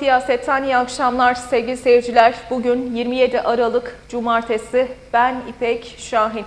Siyaset'ten iyi akşamlar sevgili seyirciler. Bugün 27 Aralık Cumartesi. Ben İpek Şahin.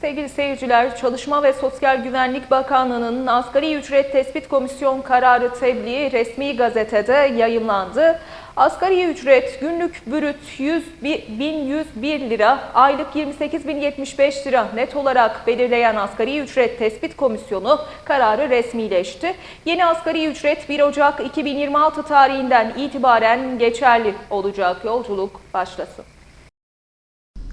Sevgili seyirciler, Çalışma ve Sosyal Güvenlik Bakanlığı'nın asgari ücret tespit komisyon kararı tebliği resmi gazetede yayımlandı. Asgari ücret günlük bürüt 100, bi- 1101 lira, aylık 28.075 lira net olarak belirleyen asgari ücret tespit komisyonu kararı resmileşti. Yeni asgari ücret 1 Ocak 2026 tarihinden itibaren geçerli olacak. Yolculuk başlasın.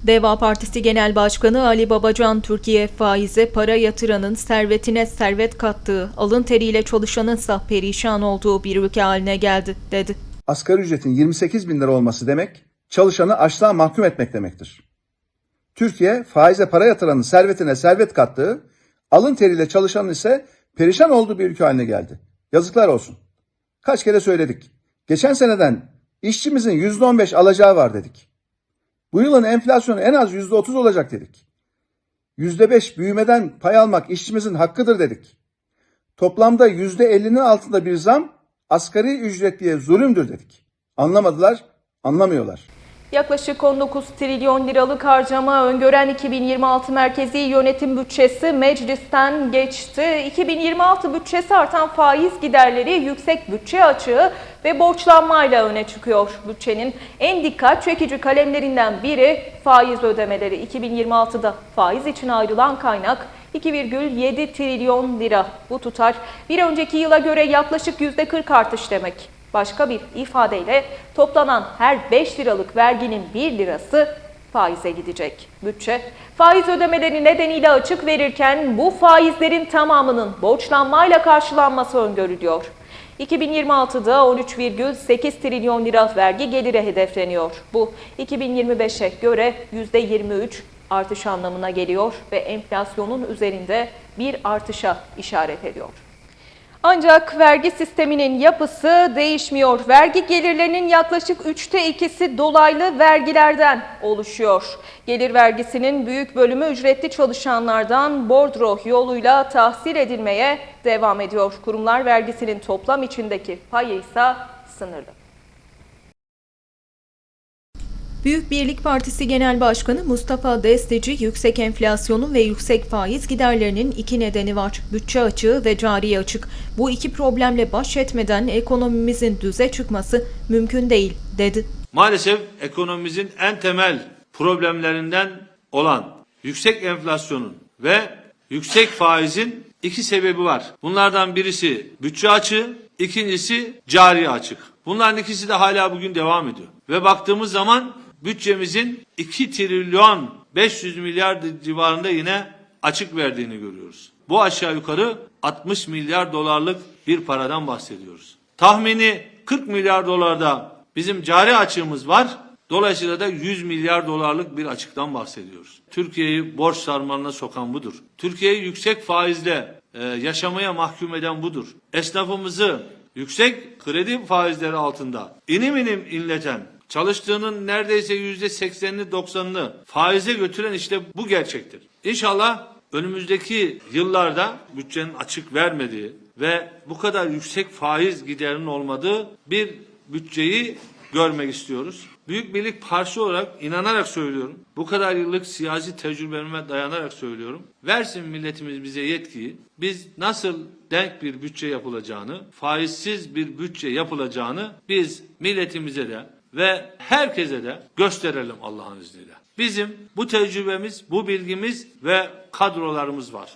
Deva Partisi Genel Başkanı Ali Babacan Türkiye faize para yatıranın servetine servet kattığı, alın teriyle çalışanınsa perişan olduğu bir ülke haline geldi dedi. Asgari ücretin 28 bin lira olması demek, çalışanı açlığa mahkum etmek demektir. Türkiye faize para yatıranın servetine servet kattığı, alın teriyle çalışanın ise perişan olduğu bir ülke haline geldi. Yazıklar olsun. Kaç kere söyledik. Geçen seneden işçimizin %15 alacağı var dedik. Bu yılın enflasyonu en az %30 olacak dedik. %5 büyümeden pay almak işçimizin hakkıdır dedik. Toplamda %50'nin altında bir zam asgari ücretliye zulümdür dedik. Anlamadılar, anlamıyorlar. Yaklaşık 19 trilyon liralık harcama öngören 2026 merkezi yönetim bütçesi meclisten geçti. 2026 bütçesi artan faiz giderleri, yüksek bütçe açığı ve borçlanmayla öne çıkıyor. Bütçenin en dikkat çekici kalemlerinden biri faiz ödemeleri. 2026'da faiz için ayrılan kaynak 2,7 trilyon lira. Bu tutar bir önceki yıla göre yaklaşık %40 artış demek. Başka bir ifadeyle toplanan her 5 liralık verginin 1 lirası faize gidecek. Bütçe faiz ödemeleri nedeniyle açık verirken bu faizlerin tamamının borçlanmayla karşılanması öngörülüyor. 2026'da 13,8 trilyon lira vergi geliri hedefleniyor. Bu 2025'e göre %23 artış anlamına geliyor ve enflasyonun üzerinde bir artışa işaret ediyor. Ancak vergi sisteminin yapısı değişmiyor. Vergi gelirlerinin yaklaşık üçte ikisi dolaylı vergilerden oluşuyor. Gelir vergisinin büyük bölümü ücretli çalışanlardan bordro yoluyla tahsil edilmeye devam ediyor. Kurumlar vergisinin toplam içindeki payı ise sınırlı. Büyük Birlik Partisi Genel Başkanı Mustafa Desteci, yüksek enflasyonun ve yüksek faiz giderlerinin iki nedeni var. Bütçe açığı ve cari açık. Bu iki problemle baş etmeden ekonomimizin düze çıkması mümkün değil, dedi. Maalesef ekonomimizin en temel problemlerinden olan yüksek enflasyonun ve yüksek faizin iki sebebi var. Bunlardan birisi bütçe açığı, ikincisi cari açık. Bunların ikisi de hala bugün devam ediyor. Ve baktığımız zaman bütçemizin 2 trilyon 500 milyar civarında yine açık verdiğini görüyoruz. Bu aşağı yukarı 60 milyar dolarlık bir paradan bahsediyoruz. Tahmini 40 milyar dolarda bizim cari açığımız var. Dolayısıyla da 100 milyar dolarlık bir açıktan bahsediyoruz. Türkiye'yi borç sarmalına sokan budur. Türkiye'yi yüksek faizle e, yaşamaya mahkum eden budur. Esnafımızı yüksek kredi faizleri altında inim inim inleten, çalıştığının neredeyse yüzde seksenini doksanını faize götüren işte bu gerçektir. İnşallah önümüzdeki yıllarda bütçenin açık vermediği ve bu kadar yüksek faiz giderinin olmadığı bir bütçeyi görmek istiyoruz. Büyük Birlik Partisi olarak inanarak söylüyorum. Bu kadar yıllık siyasi tecrübelerime dayanarak söylüyorum. Versin milletimiz bize yetkiyi. Biz nasıl denk bir bütçe yapılacağını, faizsiz bir bütçe yapılacağını biz milletimize de ve herkese de gösterelim Allah'ın izniyle. Bizim bu tecrübemiz, bu bilgimiz ve kadrolarımız var.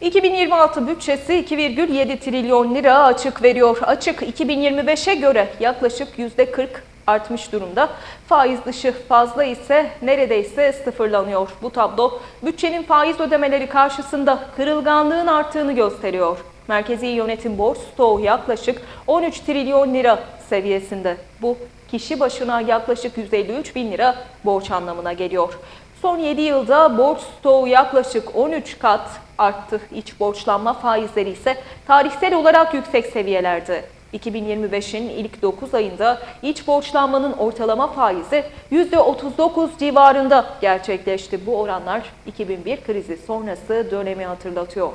2026 bütçesi 2,7 trilyon lira açık veriyor. Açık 2025'e göre yaklaşık %40 artmış durumda. Faiz dışı fazla ise neredeyse sıfırlanıyor. Bu tablo bütçenin faiz ödemeleri karşısında kırılganlığın arttığını gösteriyor. Merkezi yönetim borç stoğu yaklaşık 13 trilyon lira seviyesinde. Bu kişi başına yaklaşık 153 bin lira borç anlamına geliyor. Son 7 yılda borç stoğu yaklaşık 13 kat arttı. İç borçlanma faizleri ise tarihsel olarak yüksek seviyelerde. 2025'in ilk 9 ayında iç borçlanmanın ortalama faizi %39 civarında gerçekleşti. Bu oranlar 2001 krizi sonrası dönemi hatırlatıyor.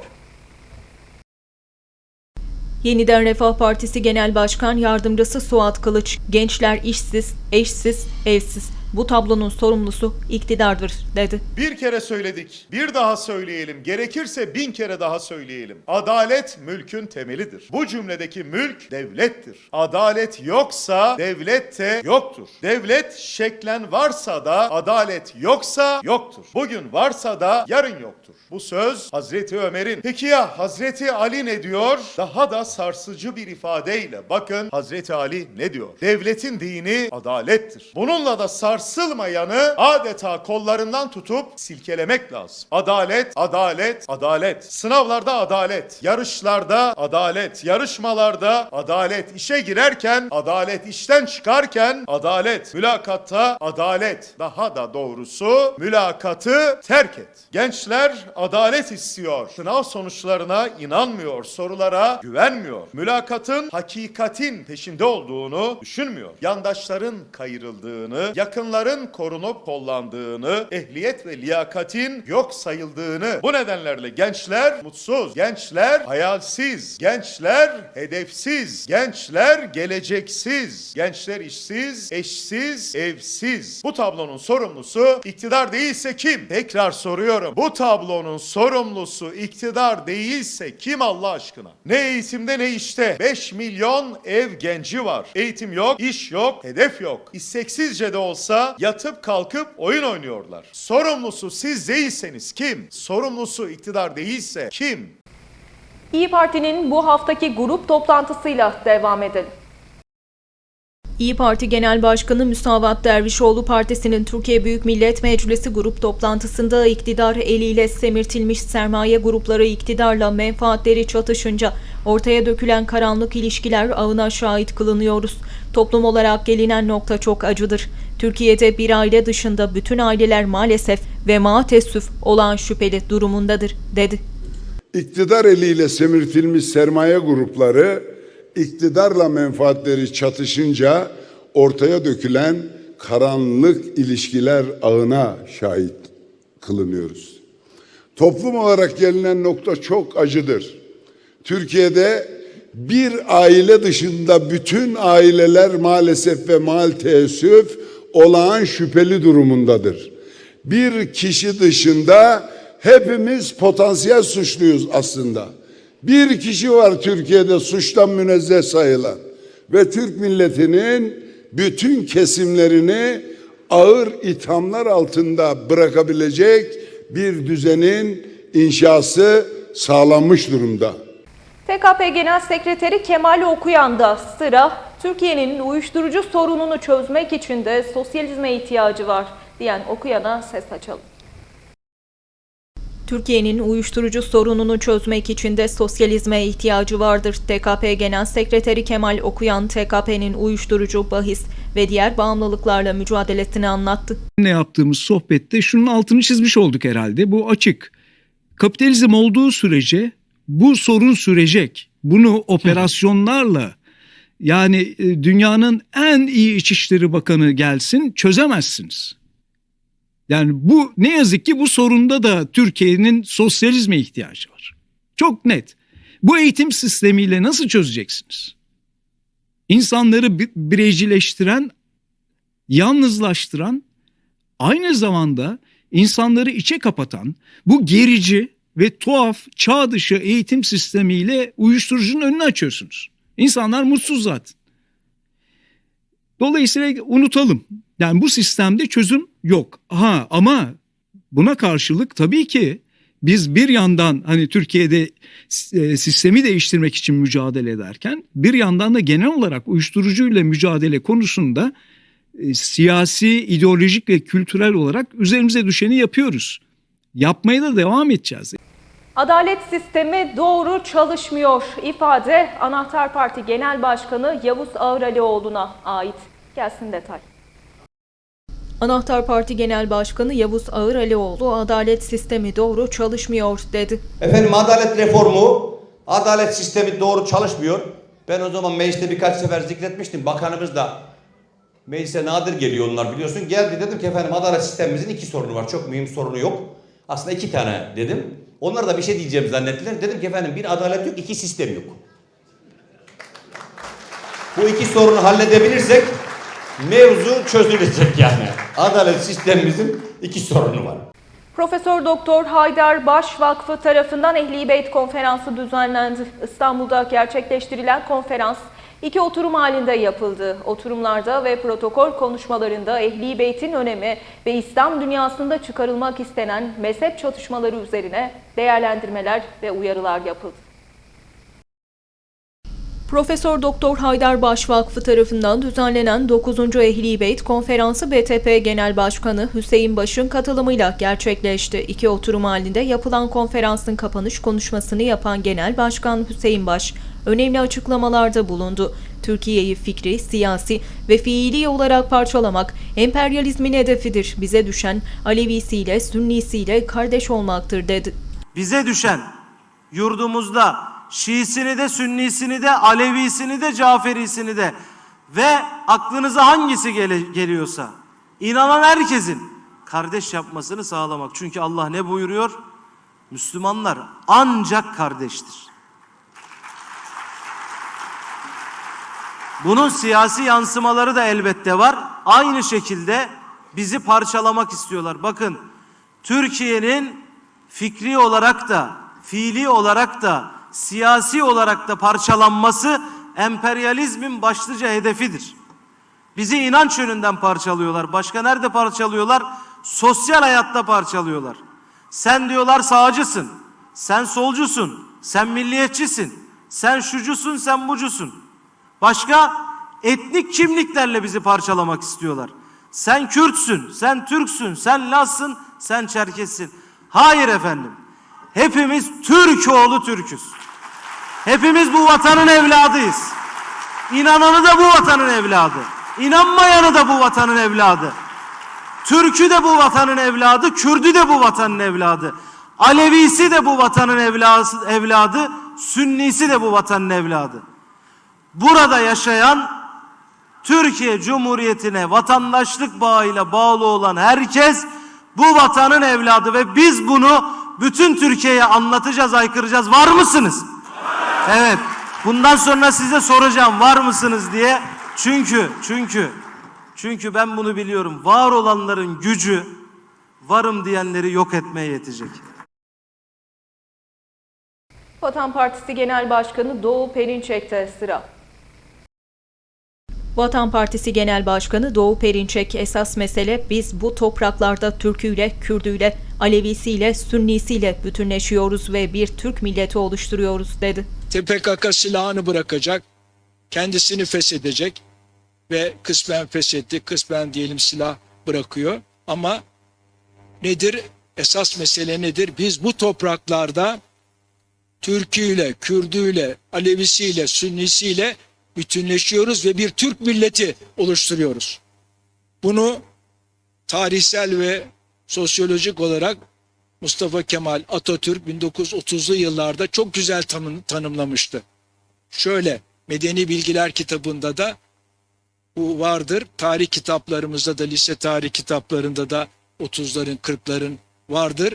Yeniden Refah Partisi Genel Başkan Yardımcısı Suat Kılıç, gençler işsiz, eşsiz, evsiz. Bu tablonun sorumlusu iktidardır dedi. Bir kere söyledik, bir daha söyleyelim, gerekirse bin kere daha söyleyelim. Adalet mülkün temelidir. Bu cümledeki mülk devlettir. Adalet yoksa devlet de yoktur. Devlet şeklen varsa da adalet yoksa yoktur. Bugün varsa da yarın yoktur. Bu söz Hazreti Ömer'in. Peki ya Hazreti Ali ne diyor? Daha da sarsıcı bir ifadeyle bakın Hazreti Ali ne diyor? Devletin dini adalettir. Bununla da sarsılmayanı adeta kollarından tutup silkelemek lazım. Adalet, adalet, adalet. Sınavlarda adalet, yarışlarda adalet, yarışmalarda adalet, işe girerken adalet, işten çıkarken adalet, mülakatta adalet. Daha da doğrusu mülakatı terk et. Gençler adalet istiyor. Sınav sonuçlarına inanmıyor, sorulara güvenmiyor. Mülakatın hakikatin peşinde olduğunu düşünmüyor. Yandaşların kayırıldığını, yakınların korunup kollandığını, ehliyet ve liyakatin yok sayıldığını. Bu nedenlerle gençler mutsuz, gençler hayalsiz, gençler hedefsiz, gençler geleceksiz, gençler işsiz, eşsiz, evsiz. Bu tablonun sorumlusu iktidar değilse kim? Tekrar soruyorum. Bu tablonun sorumlusu iktidar değilse kim Allah aşkına? Ne eğitimde ne işte. 5 milyon ev genci var. Eğitim yok, iş yok, hedef yok. İsteksizce de olsa yatıp kalkıp oyun oynuyorlar. Sorumlusu siz değilseniz kim? Sorumlusu iktidar değilse kim? İyi Parti'nin bu haftaki grup toplantısıyla devam edelim. İyi Parti Genel Başkanı Müsavat Dervişoğlu Partisi'nin Türkiye Büyük Millet Meclisi grup toplantısında iktidar eliyle semirtilmiş sermaye grupları iktidarla menfaatleri çatışınca ortaya dökülen karanlık ilişkiler ağına şahit kılınıyoruz. Toplum olarak gelinen nokta çok acıdır. Türkiye'de bir aile dışında bütün aileler maalesef ve maalesef olan şüpheli durumundadır, dedi. İktidar eliyle semirtilmiş sermaye grupları iktidarla menfaatleri çatışınca ortaya dökülen karanlık ilişkiler ağına şahit kılınıyoruz. Toplum olarak gelinen nokta çok acıdır. Türkiye'de bir aile dışında bütün aileler maalesef ve mal teessüf olağan şüpheli durumundadır. Bir kişi dışında hepimiz potansiyel suçluyuz aslında. Bir kişi var Türkiye'de suçtan münezzeh sayılan ve Türk milletinin bütün kesimlerini ağır ithamlar altında bırakabilecek bir düzenin inşası sağlanmış durumda. TKP Genel Sekreteri Kemal Okuyan'da sıra Türkiye'nin uyuşturucu sorununu çözmek için de sosyalizme ihtiyacı var diyen Okuyan'a ses açalım. Türkiye'nin uyuşturucu sorununu çözmek için de sosyalizme ihtiyacı vardır. TKP Genel Sekreteri Kemal Okuyan, TKP'nin uyuşturucu, bahis ve diğer bağımlılıklarla mücadelesini anlattı. ne yaptığımız sohbette şunun altını çizmiş olduk herhalde. Bu açık. Kapitalizm olduğu sürece bu sorun sürecek. Bunu operasyonlarla yani e, dünyanın en iyi İçişleri Bakanı gelsin çözemezsiniz. Yani bu ne yazık ki bu sorunda da Türkiye'nin sosyalizme ihtiyacı var. Çok net. Bu eğitim sistemiyle nasıl çözeceksiniz? İnsanları bi- bireycileştiren, yalnızlaştıran aynı zamanda insanları içe kapatan bu gerici ve tuhaf çağ dışı eğitim sistemiyle uyuşturucunun önünü açıyorsunuz. İnsanlar mutsuz zaten. Dolayısıyla unutalım. Yani bu sistemde çözüm yok. Ha ama buna karşılık tabii ki biz bir yandan hani Türkiye'de e, sistemi değiştirmek için mücadele ederken bir yandan da genel olarak uyuşturucuyla mücadele konusunda e, siyasi, ideolojik ve kültürel olarak üzerimize düşeni yapıyoruz. Yapmaya da devam edeceğiz. Adalet sistemi doğru çalışmıyor ifade Anahtar Parti Genel Başkanı Yavuz Ağralioğlu'na ait. Gelsin detay. Anahtar Parti Genel Başkanı Yavuz Ağıralioğlu adalet sistemi doğru çalışmıyor dedi. Efendim adalet reformu, adalet sistemi doğru çalışmıyor. Ben o zaman mecliste birkaç sefer zikretmiştim. Bakanımız da meclise nadir geliyor onlar biliyorsun. Geldi dedim ki efendim adalet sistemimizin iki sorunu var. Çok mühim sorunu yok. Aslında iki tane dedim. Onlar da bir şey diyeceğim zannettiler. Dedim ki efendim bir adalet yok, iki sistem yok. Bu iki sorunu halledebilirsek mevzu çözülecek yani. Adalet sistemimizin iki sorunu var. Profesör Doktor Haydar Baş Vakfı tarafından Ehli Beyt Konferansı düzenlendi. İstanbul'da gerçekleştirilen konferans iki oturum halinde yapıldı. Oturumlarda ve protokol konuşmalarında Ehli Beyt'in önemi ve İslam dünyasında çıkarılmak istenen mezhep çatışmaları üzerine değerlendirmeler ve uyarılar yapıldı. Profesör Doktor Haydar Baş Vakfı tarafından düzenlenen 9. Ehli Beyt Konferansı BTP Genel Başkanı Hüseyin Baş'ın katılımıyla gerçekleşti. İki oturum halinde yapılan konferansın kapanış konuşmasını yapan Genel Başkan Hüseyin Baş, önemli açıklamalarda bulundu. Türkiye'yi fikri, siyasi ve fiili olarak parçalamak emperyalizmin hedefidir. Bize düşen Alevisiyle, Sünnisiyle kardeş olmaktır dedi. Bize düşen yurdumuzda Şiisini de Sünnisini de Alevisini de Caferisini de ve aklınıza hangisi gele- geliyorsa inanan herkesin kardeş yapmasını sağlamak. Çünkü Allah ne buyuruyor? Müslümanlar ancak kardeştir. Bunun siyasi yansımaları da elbette var. Aynı şekilde bizi parçalamak istiyorlar. Bakın Türkiye'nin fikri olarak da, fiili olarak da, siyasi olarak da parçalanması emperyalizmin başlıca hedefidir. Bizi inanç yönünden parçalıyorlar. Başka nerede parçalıyorlar? Sosyal hayatta parçalıyorlar. Sen diyorlar sağcısın, sen solcusun, sen milliyetçisin, sen şucusun, sen bucusun. Başka etnik kimliklerle bizi parçalamak istiyorlar. Sen Kürtsün, sen Türksün, sen Lazsın, sen Çerkessin. Hayır efendim. Hepimiz Türk oğlu Türküz. Hepimiz bu vatanın evladıyız. İnananı da bu vatanın evladı. İnanmayanı da bu vatanın evladı. Türk'ü de bu vatanın evladı, Kürd'ü de bu vatanın evladı. Alevisi de bu vatanın evladı, evladı, Sünnisi de bu vatanın evladı. Burada yaşayan Türkiye Cumhuriyeti'ne vatandaşlık bağıyla bağlı olan herkes bu vatanın evladı ve biz bunu bütün Türkiye'ye anlatacağız, aykıracağız. Var mısınız? Evet. Bundan sonra size soracağım var mısınız diye. Çünkü çünkü çünkü ben bunu biliyorum. Var olanların gücü varım diyenleri yok etmeye yetecek. Vatan Partisi Genel Başkanı Doğu Perinçek'te sıra. Vatan Partisi Genel Başkanı Doğu Perinçek esas mesele biz bu topraklarda Türküyle, Kürdüyle, Alevisiyle, Sünnisiyle bütünleşiyoruz ve bir Türk milleti oluşturuyoruz dedi. TPKK silahını bırakacak, kendisini feshedecek ve kısmen feshetti, kısmen diyelim silah bırakıyor. Ama nedir? Esas mesele nedir? Biz bu topraklarda Türküyle, Kürdüyle, Alevisiyle, Sünnisiyle bütünleşiyoruz ve bir Türk milleti oluşturuyoruz. Bunu tarihsel ve sosyolojik olarak Mustafa Kemal Atatürk 1930'lu yıllarda çok güzel tanım, tanımlamıştı. Şöyle Medeni Bilgiler kitabında da bu vardır. Tarih kitaplarımızda da lise tarih kitaplarında da 30'ların 40'ların vardır.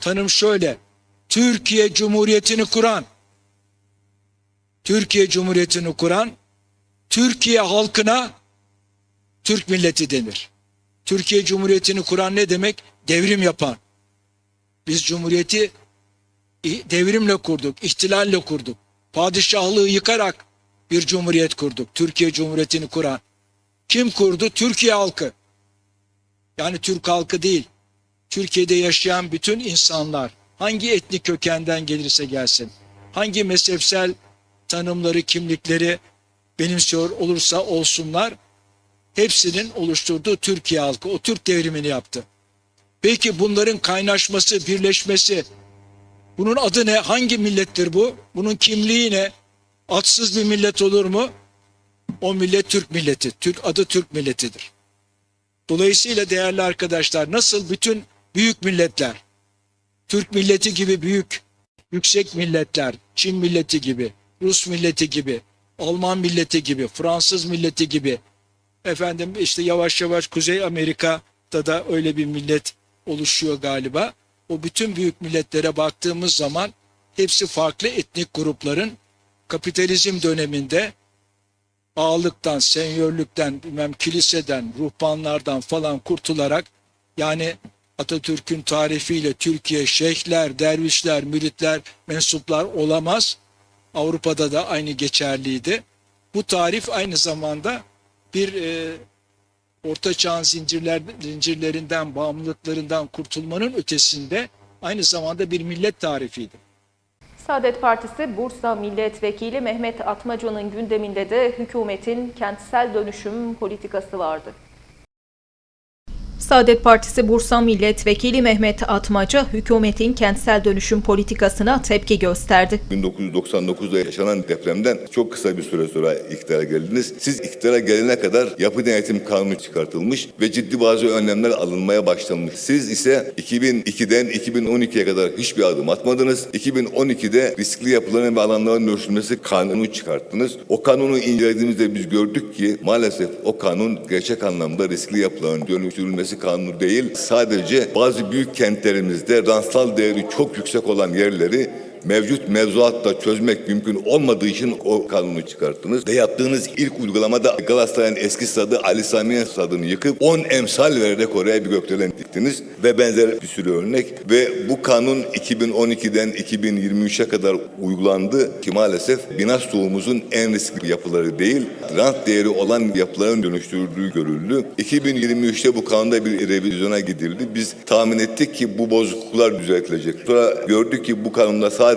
Tanım şöyle. Türkiye Cumhuriyeti'ni kuran Türkiye Cumhuriyeti'ni kuran Türkiye halkına Türk milleti denir. Türkiye Cumhuriyeti'ni kuran ne demek? Devrim yapan. Biz Cumhuriyeti devrimle kurduk, ihtilalle kurduk. Padişahlığı yıkarak bir cumhuriyet kurduk. Türkiye Cumhuriyeti'ni kuran. Kim kurdu? Türkiye halkı. Yani Türk halkı değil. Türkiye'de yaşayan bütün insanlar hangi etnik kökenden gelirse gelsin, hangi mezhepsel tanımları, kimlikleri benimsiyor olursa olsunlar, hepsinin oluşturduğu Türkiye halkı o Türk devrimini yaptı. Peki bunların kaynaşması, birleşmesi, bunun adı ne? Hangi millettir bu? Bunun kimliği ne? Atsız bir millet olur mu? O millet Türk milleti. Türk adı Türk milletidir. Dolayısıyla değerli arkadaşlar nasıl bütün büyük milletler, Türk milleti gibi büyük, yüksek milletler, Çin milleti gibi, Rus milleti gibi, Alman milleti gibi, Fransız milleti gibi, efendim işte yavaş yavaş Kuzey Amerika'da da öyle bir millet oluşuyor galiba. O bütün büyük milletlere baktığımız zaman hepsi farklı etnik grupların kapitalizm döneminde ağalıktan, senyörlükten, bilmem kiliseden, ruhbanlardan falan kurtularak yani Atatürk'ün tarifiyle Türkiye şeyhler, dervişler, müritler, mensuplar olamaz. Avrupa'da da aynı geçerliydi. Bu tarif aynı zamanda bir e, Orta Çağ'ın zincirler, zincirlerinden, bağımlılıklarından kurtulmanın ötesinde aynı zamanda bir millet tarifiydi. Saadet Partisi Bursa Milletvekili Mehmet Atmaca'nın gündeminde de hükümetin kentsel dönüşüm politikası vardı. Saadet Partisi Bursa Milletvekili Mehmet Atmaca, hükümetin kentsel dönüşüm politikasına tepki gösterdi. 1999'da yaşanan depremden çok kısa bir süre sonra iktidara geldiniz. Siz iktidara gelene kadar yapı denetim kanunu çıkartılmış ve ciddi bazı önlemler alınmaya başlanmış. Siz ise 2002'den 2012'ye kadar hiçbir adım atmadınız. 2012'de riskli yapıların ve alanların ölçülmesi kanunu çıkarttınız. O kanunu incelediğimizde biz gördük ki maalesef o kanun gerçek anlamda riskli yapıların dönüştürülmesi kanunu değil. Sadece bazı büyük kentlerimizde ransal değeri çok yüksek olan yerleri mevcut mevzuatla çözmek mümkün olmadığı için o kanunu çıkarttınız. Ve yaptığınız ilk uygulamada Galatasaray'ın eski stadı Ali Sami stadını yıkıp 10 emsal vererek oraya bir gökdelen diktiniz. Ve benzer bir sürü örnek. Ve bu kanun 2012'den 2023'e kadar uygulandı ki maalesef bina stoğumuzun en riskli yapıları değil, rant değeri olan yapıların dönüştürüldüğü görüldü. 2023'te bu kanunda bir revizyona gidildi. Biz tahmin ettik ki bu bozukluklar düzeltilecek. Sonra gördük ki bu kanunda sadece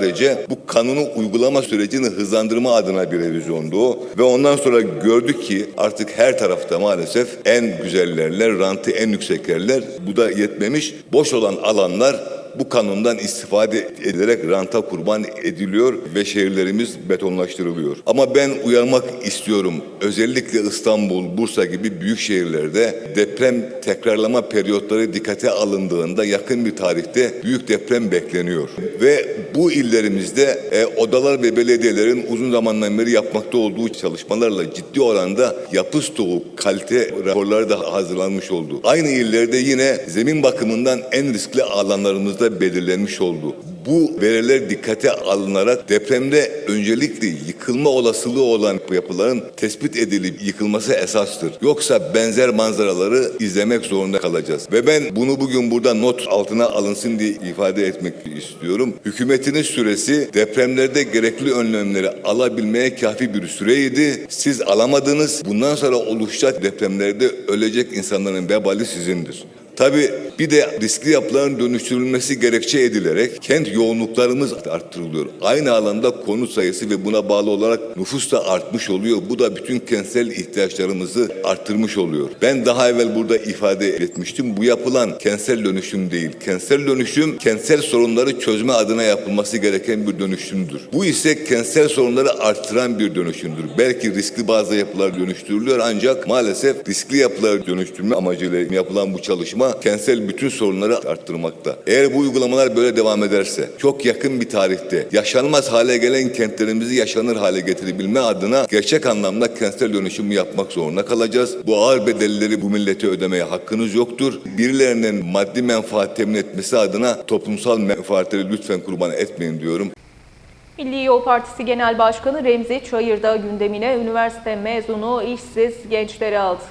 bu kanunu uygulama sürecini hızlandırma adına bir revizyondu. Ve ondan sonra gördük ki artık her tarafta maalesef en güzel yerler, rantı en yüksek yerler. Bu da yetmemiş. Boş olan alanlar bu kanundan istifade edilerek ranta kurban ediliyor ve şehirlerimiz betonlaştırılıyor. Ama ben uyarmak istiyorum. Özellikle İstanbul, Bursa gibi büyük şehirlerde deprem tekrarlama periyotları dikkate alındığında yakın bir tarihte büyük deprem bekleniyor. Ve bu illerimizde e, odalar ve belediyelerin uzun zamandan beri yapmakta olduğu çalışmalarla ciddi oranda yapı stoğu kalite raporları da hazırlanmış oldu. Aynı illerde yine zemin bakımından en riskli alanlarımızda belirlenmiş oldu. Bu veriler dikkate alınarak depremde öncelikle yıkılma olasılığı olan yapıların tespit edilip yıkılması esastır. Yoksa benzer manzaraları izlemek zorunda kalacağız. Ve ben bunu bugün burada not altına alınsın diye ifade etmek istiyorum. Hükümetiniz süresi depremlerde gerekli önlemleri alabilmeye kafi bir süreydi. Siz alamadınız. Bundan sonra oluşacak depremlerde ölecek insanların vebali sizindir. Tabii bir de riskli yapıların dönüştürülmesi gerekçe edilerek kent yoğunluklarımız arttırılıyor. Aynı alanda konut sayısı ve buna bağlı olarak nüfus da artmış oluyor. Bu da bütün kentsel ihtiyaçlarımızı arttırmış oluyor. Ben daha evvel burada ifade etmiştim. Bu yapılan kentsel dönüşüm değil. Kentsel dönüşüm kentsel sorunları çözme adına yapılması gereken bir dönüşümdür. Bu ise kentsel sorunları arttıran bir dönüşümdür. Belki riskli bazı yapılar dönüştürülüyor ancak maalesef riskli yapıları dönüştürme amacıyla yapılan bu çalışma kentsel bütün sorunları arttırmakta. Eğer bu uygulamalar böyle devam ederse çok yakın bir tarihte yaşanmaz hale gelen kentlerimizi yaşanır hale getirebilme adına gerçek anlamda kentsel dönüşümü yapmak zorunda kalacağız. Bu ağır bedelleri bu millete ödemeye hakkınız yoktur. Birilerinin maddi menfaat temin etmesi adına toplumsal menfaatleri lütfen kurban etmeyin diyorum. Milli Yol Partisi Genel Başkanı Remzi Çayır'da gündemine üniversite mezunu işsiz gençleri aldı.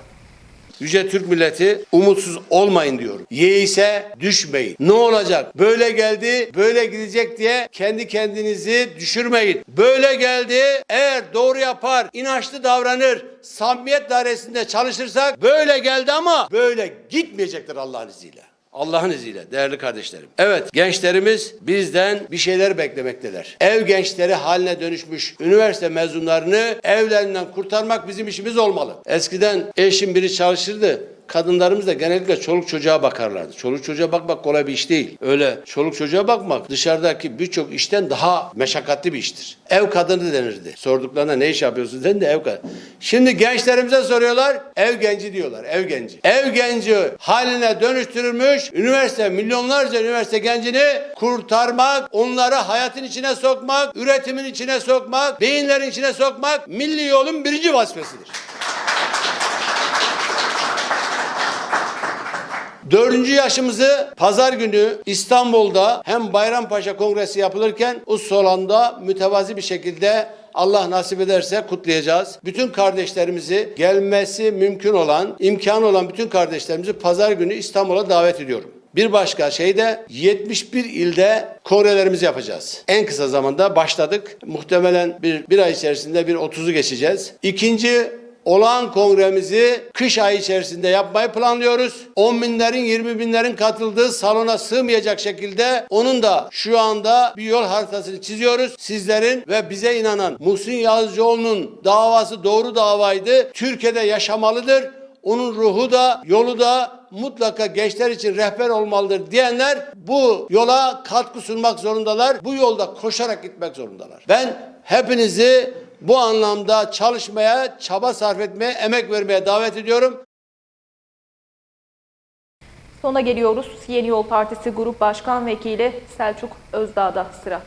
Yüce Türk milleti umutsuz olmayın diyorum. Ye ise düşmeyin. Ne olacak? Böyle geldi, böyle gidecek diye kendi kendinizi düşürmeyin. Böyle geldi, eğer doğru yapar, inançlı davranır, samimiyet dairesinde çalışırsak böyle geldi ama böyle gitmeyecektir Allah'ın izniyle. Allah'ın izniyle değerli kardeşlerim. Evet gençlerimiz bizden bir şeyler beklemekteler. Ev gençleri haline dönüşmüş üniversite mezunlarını evlerinden kurtarmak bizim işimiz olmalı. Eskiden eşim biri çalışırdı. Kadınlarımız da genellikle çoluk çocuğa bakarlardı. Çoluk çocuğa bakmak kolay bir iş değil. Öyle çoluk çocuğa bakmak dışarıdaki birçok işten daha meşakkatli bir iştir. Ev kadını denirdi. Sorduklarında ne iş yapıyorsunuz dedi de ev kadını. Şimdi gençlerimize soruyorlar ev genci diyorlar ev genci. Ev genci haline dönüştürülmüş üniversite milyonlarca üniversite gencini kurtarmak, onları hayatın içine sokmak, üretimin içine sokmak, beyinlerin içine sokmak milli yolun birinci vazifesidir. Dördüncü yaşımızı pazar günü İstanbul'da hem Bayrampaşa Kongresi yapılırken o salonda mütevazi bir şekilde Allah nasip ederse kutlayacağız. Bütün kardeşlerimizi gelmesi mümkün olan, imkanı olan bütün kardeşlerimizi pazar günü İstanbul'a davet ediyorum. Bir başka şey de 71 ilde kongrelerimizi yapacağız. En kısa zamanda başladık. Muhtemelen bir, bir ay içerisinde bir 30'u geçeceğiz. İkinci Olağan kongremizi kış ayı içerisinde yapmayı planlıyoruz. 10 binlerin 20 binlerin katıldığı salona sığmayacak şekilde onun da şu anda bir yol haritasını çiziyoruz. Sizlerin ve bize inanan Muhsin Yazıcıoğlu'nun davası doğru davaydı. Türkiye'de yaşamalıdır. Onun ruhu da yolu da mutlaka gençler için rehber olmalıdır diyenler bu yola katkı sunmak zorundalar. Bu yolda koşarak gitmek zorundalar. Ben hepinizi bu anlamda çalışmaya, çaba sarf etmeye, emek vermeye davet ediyorum. Sona geliyoruz. Yeni Yol Partisi Grup Başkan Vekili Selçuk Özdağ'da sıra.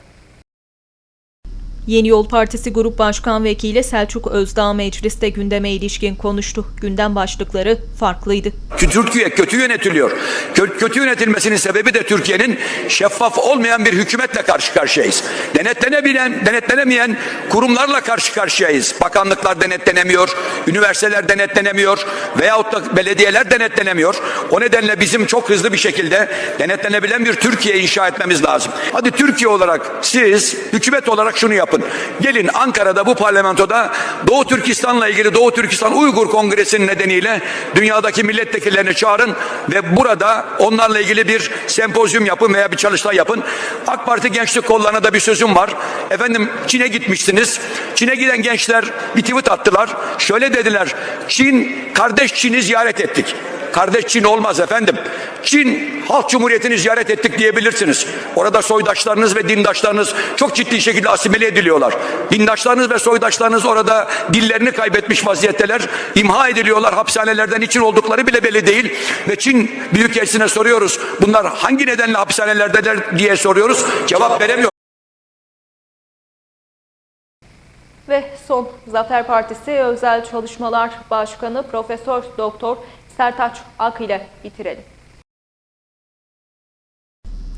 Yeni Yol Partisi Grup Başkan Vekili Selçuk Özdağ mecliste gündeme ilişkin konuştu. Gündem başlıkları farklıydı. Türkiye kötü yönetiliyor. Kö- Kötü yönetilmesinin sebebi de Türkiye'nin şeffaf olmayan bir hükümetle karşı karşıyayız. Denetlenebilen, denetlenemeyen kurumlarla karşı karşıyayız. Bakanlıklar denetlenemiyor, üniversiteler denetlenemiyor veyahut da belediyeler denetlenemiyor. O nedenle bizim çok hızlı bir şekilde denetlenebilen bir Türkiye inşa etmemiz lazım. Hadi Türkiye olarak siz hükümet olarak şunu yapın. Gelin Ankara'da bu parlamentoda Doğu Türkistan'la ilgili Doğu Türkistan Uygur Kongresi'nin nedeniyle dünyadaki milletvekillerini çağırın ve burada onlarla ilgili bir sempozyum yapın veya bir çalıştay yapın. AK Parti gençlik kollarına da bir sözüm var. Efendim Çin'e gitmişsiniz. Çin'e giden gençler bir tweet attılar. Şöyle dediler. Çin, kardeş Çin'i ziyaret ettik. Kardeş Çin olmaz efendim. Çin Halk Cumhuriyeti'ni ziyaret ettik diyebilirsiniz. Orada soydaşlarınız ve dindaşlarınız çok ciddi şekilde asimile ediliyorlar. Dindaşlarınız ve soydaşlarınız orada dillerini kaybetmiş vaziyetteler. imha ediliyorlar. Hapishanelerden için oldukları bile belli değil. Ve Çin Büyükelçisi'ne soruyoruz. Bunlar hangi nedenle hapishanelerdeler diye soruyoruz. Cevap veremiyor. Ve son Zafer Partisi Özel Çalışmalar Başkanı Profesör Doktor Sertaç Ak ile bitirelim.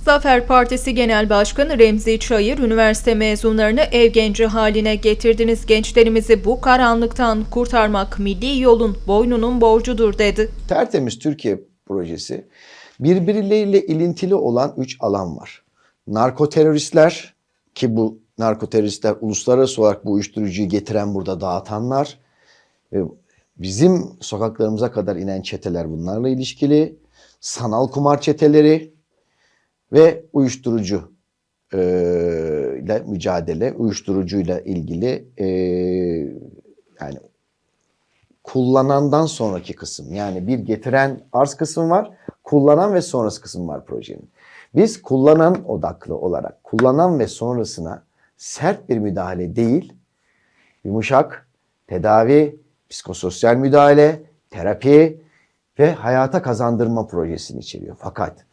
Zafer Partisi Genel Başkanı Remzi Çayır, üniversite mezunlarını ev genci haline getirdiniz. Gençlerimizi bu karanlıktan kurtarmak milli yolun boynunun borcudur dedi. Tertemiz Türkiye projesi birbirleriyle ilintili olan üç alan var. Narkoteröristler ki bu narkoteröristler uluslararası olarak bu uyuşturucuyu getiren burada dağıtanlar ve bizim sokaklarımıza kadar inen çeteler bunlarla ilişkili. Sanal kumar çeteleri ve uyuşturucu e, ile mücadele, uyuşturucuyla ilgili e, yani kullanandan sonraki kısım. Yani bir getiren arz kısmı var, kullanan ve sonrası kısım var projenin. Biz kullanan odaklı olarak kullanan ve sonrasına sert bir müdahale değil, yumuşak, tedavi, psikososyal müdahale, terapi ve hayata kazandırma projesini içeriyor. Fakat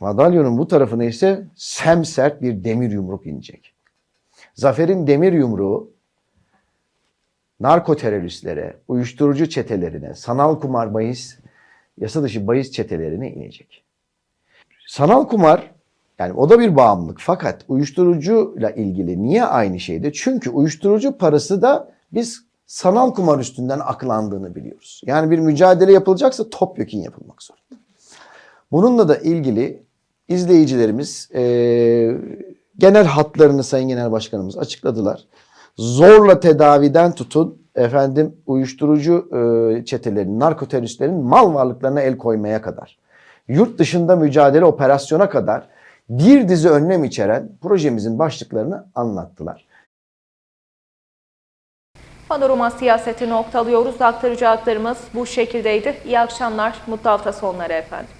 madalyonun bu tarafına ise semsert bir demir yumruk inecek. Zafer'in demir yumruğu narkoteröristlere, uyuşturucu çetelerine, sanal kumar bahis, yasa dışı bahis çetelerine inecek. Sanal kumar yani o da bir bağımlılık fakat uyuşturucuyla ilgili niye aynı şeyde? Çünkü uyuşturucu parası da biz sanal kumar üstünden aklandığını biliyoruz. Yani bir mücadele yapılacaksa topyekun yapılmak zorunda. Bununla da ilgili izleyicilerimiz e, genel hatlarını Sayın Genel Başkanımız açıkladılar. Zorla tedaviden tutun efendim uyuşturucu e, çetelerinin, narkoteröristlerin mal varlıklarına el koymaya kadar, yurt dışında mücadele operasyona kadar bir dizi önlem içeren projemizin başlıklarını anlattılar. Panorama siyaseti noktalıyoruz. Aktaracaklarımız bu şekildeydi. İyi akşamlar, mutlu hafta sonları efendim.